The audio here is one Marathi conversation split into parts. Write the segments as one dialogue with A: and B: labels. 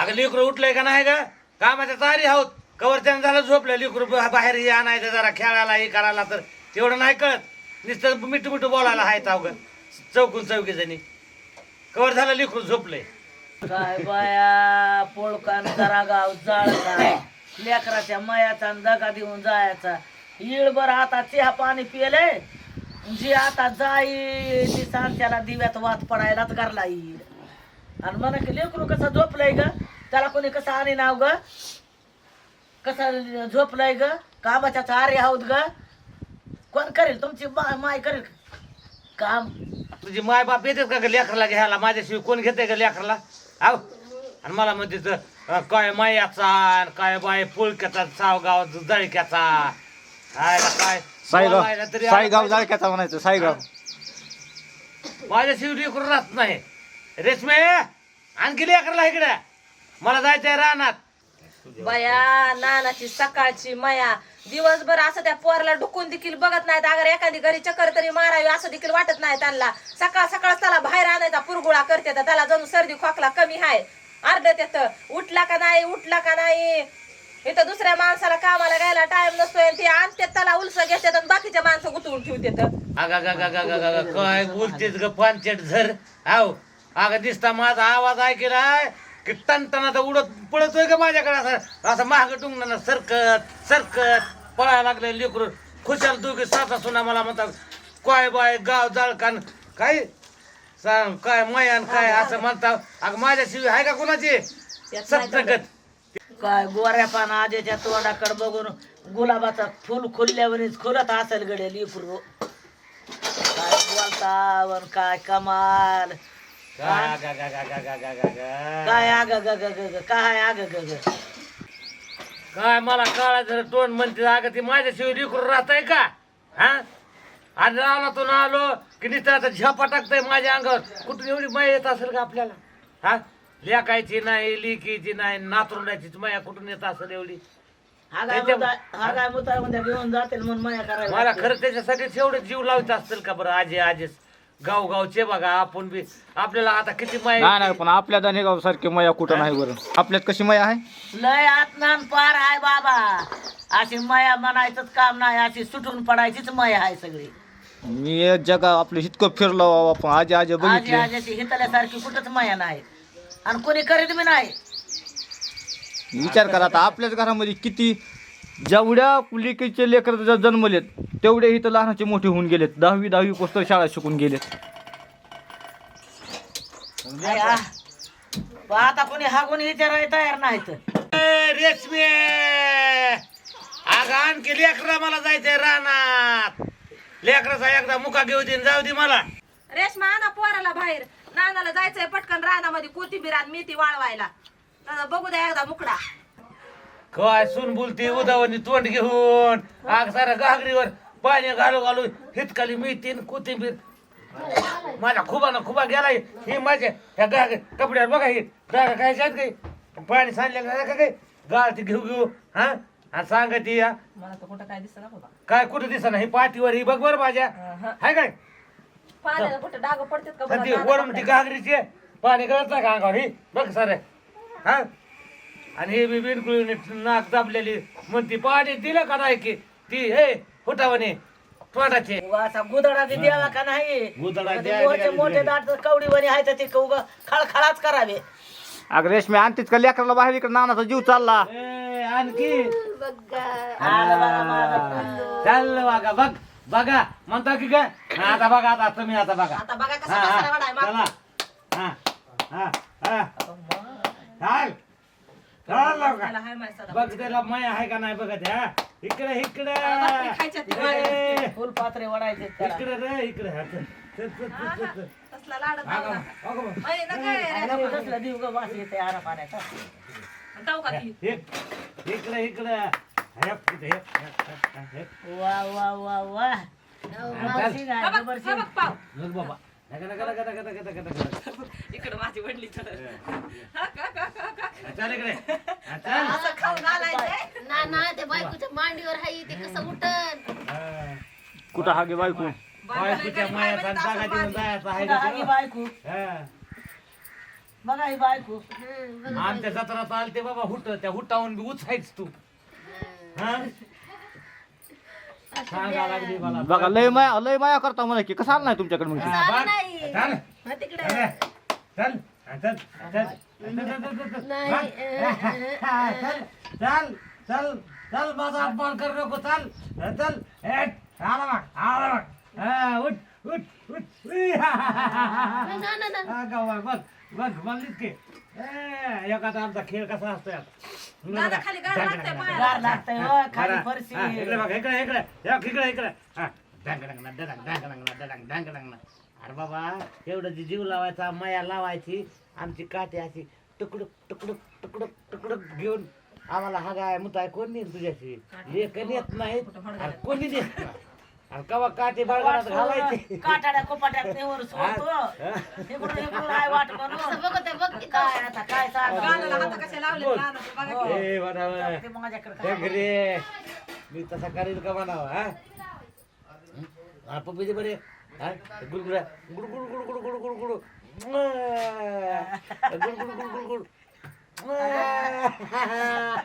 A: अगं लेकरू उठलंय का नाही का कामाच्या तारी आहोत. कवर त्यानं झालं झोपलं. लेकरू बाहेर हे आणायचं जरा खेळायला हे करायला तर तेवढं नाही कळत. नुसतं मिठू मिठू बोलायला आहे अवघड चौकून चौकी जणी. कवर झालं लेकरू झोपलंय
B: काय बाया पोळकान जरा गाव जाळका लेकराच्या मयाचा दगा देऊन जायचा. इळभर आता चहा पाणी पिले जी आता जाई ती दिव्यात वात पडायलाच घरला येईल. आणि म्हणा की लेकरू कसं झोपलंय ग? त्याला कोणी कसं आणि नाव ग? कसं झोपलंय ग? कामाच्या चारी आहोत ग? कोण करेल? तुमची मा- माय करेल. काम.
A: तुझी माय बाप येतेच का ग लेकराला घ्यायला? माझ्याशिवाय कोण घेते का लेकराला? आव. आणि मला म्हणते तर, अं, काय मायाचा आणि काय बाय पुळक्याचा सावगाव जळक्याचा? काय?
C: साईगाव.
A: बोलायला तरी आलं
C: साईगाव
A: पाहिजे.
C: जाळक्याचा म्हणायचं साईगाव.
A: माझ्याशिवाय लेकरू राहत नाही. रेशमे आणखी लेकराला इकडे. मला जायचंय रानात.
D: बया नानाची सकाळची माया. दिवसभर असं त्या पोरला ढुकून देखील बघत नाहीत. अगर एखादी घरी चक्कर तरी मारावी असं देखील वाटत नाही त्यांना. सकाळ सकाळ त्याला बाहेर आणायचा पुरगुळा करते तर त्याला जणू सर्दी खोकला कमी आहे अर्धत येतं. उठला का नाही? उठला का नाही? इथं दुसऱ्या माणसाला कामाला घ्यायला टाइम नसतोय ते आणते त्याला उलस घेतात आणि बाकीच्या माणसं गुतवून ठेवतात.
A: अगा गा गा गा गा गा गा काय बोलतेस ग पानचेट झर हाव. अगं दिसता माझा आवाज ऐकलाय की तर उडत पळतोय का माझ्याकडे? असं असं महाग टुंगणार सरकत सरकत पळायला लागले लेकरू. खुशाल तू की साता सुना मला म्हणतात काय बाय गाव जाळकान काय? सांग काय मयान काय? असं म्हणता अगं माझ्याशिवाय आहे का कोणाची? सत्तगत
B: काय गोऱ्या पाना आजेच्या तोंडाकडे बघून गुलाबाचा फुल खुलल्यावरच खुलत असेल गडे लिपुरू काय बोलता काय कमाल.
A: काय? गा गा गा गा गा गा गा गा.
B: काय आग ग ग ग ग काय आग ग ग?
A: काय मला काळा जर तोंड म्हणते अगं ती माझ्याशिवाय लिकून राहत आहे का? हा? आणि रानातून आलो की नुसतं आता झपा टाकतंय माझ्या अंगावर. कुठून एवढी माया येत असेल का आपल्याला? हा? लेकायची नाही लिकीची नाही नातरुंडाचीच माया कुठून येत असेल एवढी?
B: हा काय
A: त्याच्या-
B: मुद्दा हा काय मुद्दा म्हणजे घेऊन जातील म्हणून माया करायला
A: मला. खरं त्याच्यासाठीच एवढे जीव लावत असतील का बरं आजे आजेस गाव गावचे बघा आपण बी आपल्याला आता किती
C: नाही
A: माया
C: नाही पण आपल्या दानेगाव सारखी मया कुठं नाही बरं. आपल्यात कशी मया आहे?
B: लय आत्मान पार आहे बाबा. अशी माया म्हणायचंच काम नाही अशी सुटून पडायचीच माया आहे सगळी.
C: मी या जगा आपलं इतकं फिरलो आपण आजी आजी
B: आजी
C: बघितले.
B: आज्याची हितल्यासारखी कुठंच माया नाही. आणि कोणी करीत बी नाही.
C: विचार करा आता आपल्याच घरामध्ये किती जेवढ्या लेकीचे लेकर जन्मलेत तेवढे इथं लहानाचे मोठे होऊन गेलेत. दहावी दहावी पुस्तक शाळा शिकून गेलेत?
B: पण आता कोणी हा कोणी विचारायला तयार नाहीत.
A: रेशमी! अगं आणखी लेकरा मला जायचंय रानात. लेकराचा एकदा मुका घेऊ दे न जाऊ दे मला.
D: रेशमा आणा पोराला बाहेर. नानाला जायचंय पटकन रानामध्ये कोथिंबीर आणि मेथी वाळवायला. तर बघू द्या एकदा मुकडा.
A: काय सुन बोलते उदावणी तोंड घेऊन. आग सारा घागरीवर पाणी घालू घालू हितकाली मिळते न कोथिंबीर माझ्या खुबानं खुबा गेलाय. हे माझ्या ह्या गाग कपड्यावर बघा हे. गाग काय जात काही? पाणी सांडलं का काही? गाळ ती घेऊ घेऊ हा? आणि सांगा ती या
D: मला तर कुठं काय दिसत बाबा.
A: काय कुठं दिसा ही पाठीवर ही बघ बरं माझ्या. हाय काय?
D: पाण्याला कुठं डाग पडतात का
A: तर
D: बघा
A: ती वरून ती. घागरीची आहे. पाणी गळत नाही का अंगावर? ही बघ सर. हा? आणि हे बी बिनकुळी नाक दाबलेली. म्हणती पाणी दिलं का नाही की? ती हे फुटावणे तोंडाचे.
B: असा गुदडा द्यावा का नाही?
A: गुदडा
B: ते
A: द्यायला
B: मोठे. दाट कवडीवाणी आहे तर ते कौग खळखळाच करावे.
C: अगं रेशमी आणतीच का लेकराला बाहेर इकडे? नानाचा जीव चालला.
A: ए, आणखी.
B: आलं बघा.
A: चाललं बघा बघ. बघा म्हणता की काय हा, आता बघा आता तुम्ही आता बघा.
D: आता बघा कसा
A: हा, हा,
D: वाढाय.
A: चला. हा, हा, हा. चाल. चाल लवकर. बघ त्याला माया आहे का नाही बघत हा? इकडे इकडे
D: भाकरी खायच्या त्या
A: ए,
B: फुल पात्रे वडायचे.
A: इकडे रे इकडे हा, चल, चल, चल, चल, चल, चल.
D: लाडत नका रे,
B: ग वास येते आरा पाण्याचा
D: जाऊ का ती?
A: इक- इकडे इकडे हेप, इथे, हेप, हेप, हेप, हेप.
B: वा वा वा वा मावशी काय,
D: हा बघ,
B: जबरशी.
D: हा बघ पाव.
A: बघ बाबा नका, नका, नका, नका, नका, नका, नका, नका.
D: इकडं माझी वडली तर. हा, का, का, का, का.
A: हा, चल इकडे हा, चल.
D: असं खाऊन घालायचंय.
E: ना ना ते बायकोच्या मांडीवर हाय ते कसं उठन
A: हा.
C: कुठं हागे बायको
A: बायकोच्या मायाचा जागा देऊन जायचं आहे
B: कुठं हागी
A: का
B: बायको
A: हा.
B: बघा ही बायको
E: हं, बघा
A: आमच्या जत्रात आलते बाबा हुट त्या हुटावून बी उचायच तू हा
C: बघा लय माया लय माया करता मला की कसं आलं नाही तुमच्याकडे मग
A: हा.
E: नाही.
A: चल.
E: हा, तिकडे
A: चल. चल. हा, चल. चल. चल, चल, चल, चल.
E: नाही
A: बघ. हा, चल. चल चल चल माझा अपमान करू नको चल हा, चल. आला बघ आला बघ हा, उठ उठ उठ उई, हा, हा, हा, हा, हा.
E: ना ना ना
A: हा, गावा, बघ बघ म्हणलीच की ए, आमचा खेळ कसा अरे बाबा एवढं जी जीव लावायचा माया लावायची आमची काठी अशी टुकडुक टुकडुक टुकडुक टुकडुक घेऊन आम्हाला हगाय मुताय कोण नेईल तुझ्याशी? लेख नेत नाही कोणी नेत अरे कवा काठी घालायची?
B: काटाड्या कोपाट्यात वाट
D: करून
A: गाण्याला बनावा
B: ते
A: रे मी तसा करेल का बनावा हा हं? आप पिते बरे हा गुडगुडा गुड गुड गुड गुड गुड गुड गुड म्वा.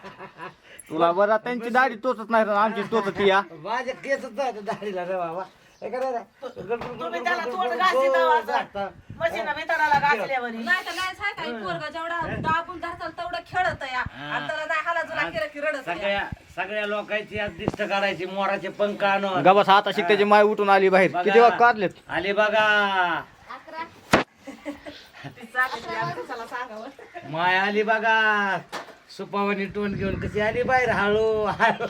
C: तुला बरं त्यांची दाढी टोचत नाही तर आमची टोचत या
A: माझ्या केसच दाढीला रे बाबा काय रे? गुड गुड गुड
B: तुम्ही
A: गुड
B: त्याला
A: गुड
B: तोंड
A: गुड
B: घासी
A: गुड
B: लावायचं.
A: जाता.
B: मशीन भितडाला घासल्यावरी.
D: नाही तर नाही सांग काही पोरगा जेवढा दाबून धरताल तेवढं खेळत या. आणि त्याला नाही हाला जुला केलं की रडत या.
A: सगळ्या सगळ्या लोकांची आज दिष्ट काढायची मोराचे पंख आणून.
C: गबस आता शिकत्याची माय उठून आली बाहेर. किती वेळा काढलेत?
A: आली बघा. माय आली बघा. सुपावणी टोन घेऊन कशी आली बाहेर हळू हळू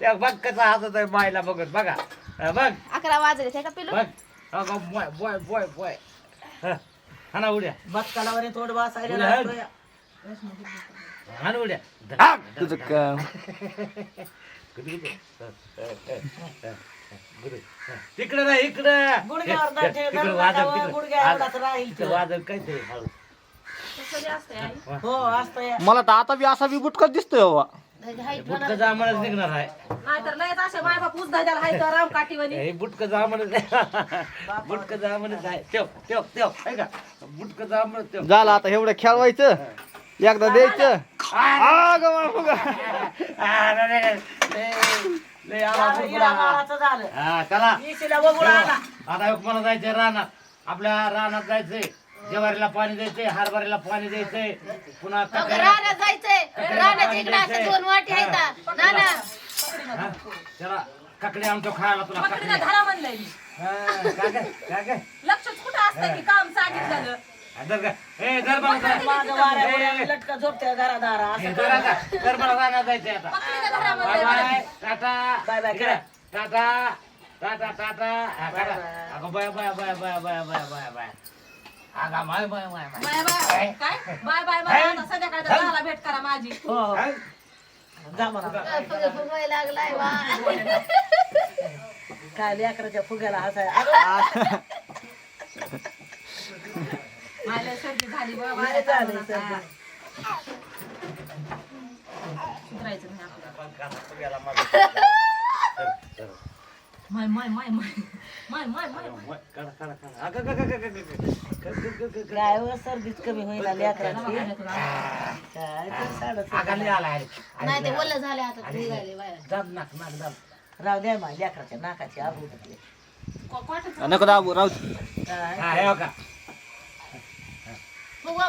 A: त्या बघ कसा हसत आहे मायला बघत बघा हा, बघ
E: अकरा वाजले ते का पिलू
A: बघ अगं, बॉय बॉय बॉय बॉय हा, हाना उड्या
B: बसायला
A: उलट.
B: लागतोय.
A: हाना उड्या
C: तुझं.
A: हा, हा, हा, हा, गुदू. हा. तिकडं नाही इकडं
B: गुडघ्यावर दर ठेव,
A: तिकडं
B: दर
A: वाजव,
B: टाकावं,
A: तिकडं.
B: गुडघ्या एवढाच राहील
A: तिकडं
B: तो.
A: वाजव काय ते हळू
B: हो
C: मला तर आता बी असा बी बुटकत दिसतोय बाबा.
A: बुटकं जांभळच निघणार आहे
D: नाहीतर लयच असे हाय तर राम काठीवाणी.
A: हे बुटकं जांभळच आहे बुटकं जांभळच आहे. तेव तेव तेव आहे का? बुटकं जांभळ
C: झालं आता एवढं खेळवायचं. एकदा द्यायचं. आ.
A: लय.
B: हिला माळाचं झालं
A: हा, चला.
B: इशीला बघून आला
A: आता एक मला जायचंय रानात. आपल्या रानात जायचंय. ज्वारीला पाणी द्यायचंय हरभऱ्याला पाणी द्यायचंय पुन्हा ककड्या-
E: रानात जायचंय. रानाच्या इकडे असं दोन वाटी आहेत ना. ना
A: हा, चला ककडे आणतो खायला तुला
D: पकडीला
A: ककडे.
D: धरा म्हणलंय मी.
A: हा, काय काय काय काय
D: लक्षच कुठं असतं की काम सांगितलं?
A: ए,
B: लटका झोपते घरादारा असं
A: धर आता. धर मला रानात जायचंय आता.
D: पकडीला धरा
A: bye
D: म्हणलंय
A: bye. Ta ta.
B: Bye bye
A: इकडे. Ta ta. टाटा टाटा. हा, टाटा. अगं bye. Bye bye bye bye bye bye bye. अगं bye bye bye bye
D: bye bye काय? Bye bye bye. आता संध्याकाळी तर झाला भेट करा माझी.
B: हो. हो. जा म्हणा.
E: फुगे फुगवायला लागलाय वा.
B: काय लेकराच्या फुग्याला हसाय?
D: माझ्या सर्दी झाली बा माझ्या चालू
B: सर्दी.
D: नका. सुधारायचं नाही आपल्याला. माय माय माय माय माय माय
B: सर्दीच कमी होईना लेकराची
E: नाही ते ओलं झाले आता निघाले बाहेर.
A: दाब नाक नाक दाब.
B: राहू द्या माझ्या लेकराच्या नाकाची आगू
C: नको दाबू राहू
E: का
A: फुगवा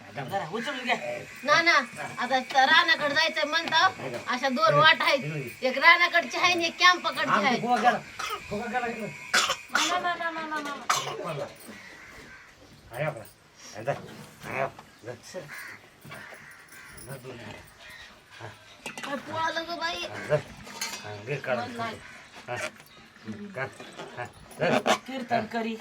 E: जरा
B: उचलून घ्या
E: ना ना आता रानाकडे जायचंय म्हणतो अशा दोन वाट आहेत एक रानाकडची आहे आणि एक कॅम्पाकडची आहे
A: फुगा गेला फुगा गेला इकडे
D: मा, मा, मा, मा, मा, मा, मा.
A: पडला. आहे आपला. आहे जा. आहे आप. जा. जा तू.
E: काय पोळालं ग बाई
A: हा, जा. हा, घे काढून. हा. हा.
B: कीर्तन करी